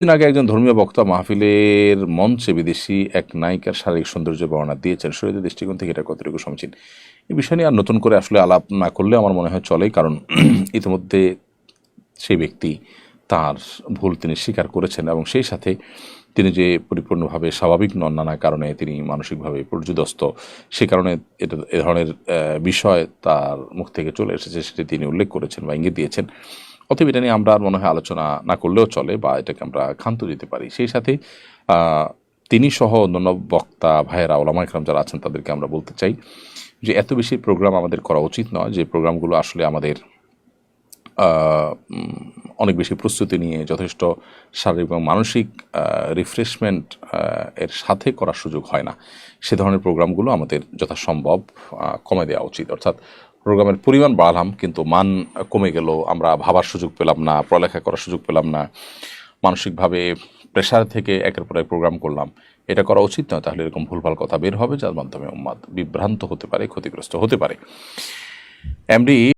দিন আগে একজন ধর্মীয় বক্তা মাহফিলের মঞ্চে বিদেশি এক নায়িকার শারীরিক সৌন্দর্য বর্ণনা দিয়েছেন। শরীরের দৃষ্টিকোণ থেকে এটা কতটুকু সমীচীন? এই বিষয় নিয়ে আর নতুন করে আসলে আলাপ না করলে আমার মনে হয় চলে কারণ ইতিমধ্যে সেই ব্যক্তি তার ভুল তিনি স্বীকার করেছেন এবং সেই সাথে তিনি যে পরিপূর্ণভাবে স্বাভাবিক নন নানা কারণে তিনি মানসিকভাবে পর্যুদস্ত, সে কারণে এটা, এ ধরনের বিষয় তার মুখ থেকে চলে এসেছে, সেটি তিনি উল্লেখ করেছেন বা ইঙ্গিত দিয়েছেন। অতএব এটা নিয়ে আমরা আর মনে হয় আলোচনা না করলেও চলে বা এটাকে আমরা ক্ষান্ত দিতে পারি। সেই সাথে তিনি সহ অন্যান্য বক্তা, ভাইয়েরা, ওলামা ইকরাম যারা আছেন তাদেরকে আমরা বলতে চাই যে এত বেশি প্রোগ্রাম আমাদের করা উচিত নয় যে প্রোগ্রামগুলো আসলে আমাদের অনেক বেশি প্রস্তুতি নিয়ে যথেষ্ট শারীরিক এবং মানসিক রিফ্রেশমেন্ট এর সাথে করার সুযোগ হয় না। সে ধরনের প্রোগ্রামগুলো আমাদের যথাসম্ভব কমে দেওয়া উচিত। অর্থাৎ প্রোগ্রামের পরিমাণ বাড়ালাম, কিন্তু মান কমে গেল, আমরা ভাবার সুযোগ পেলাম না, পড়ালেখা করার সুযোগ পেলাম না, মানসিকভাবে প্রেশার থেকে একের পর এক প্রোগ্রাম করলাম। এটা করা উচিত নয়, তাহলে এরকম ভুলভাল কথা বের হবে, যার মাধ্যমে উম্মাদ বিভ্রান্ত হতে পারে, ক্ষতিগ্রস্ত হতে পারে। এমডি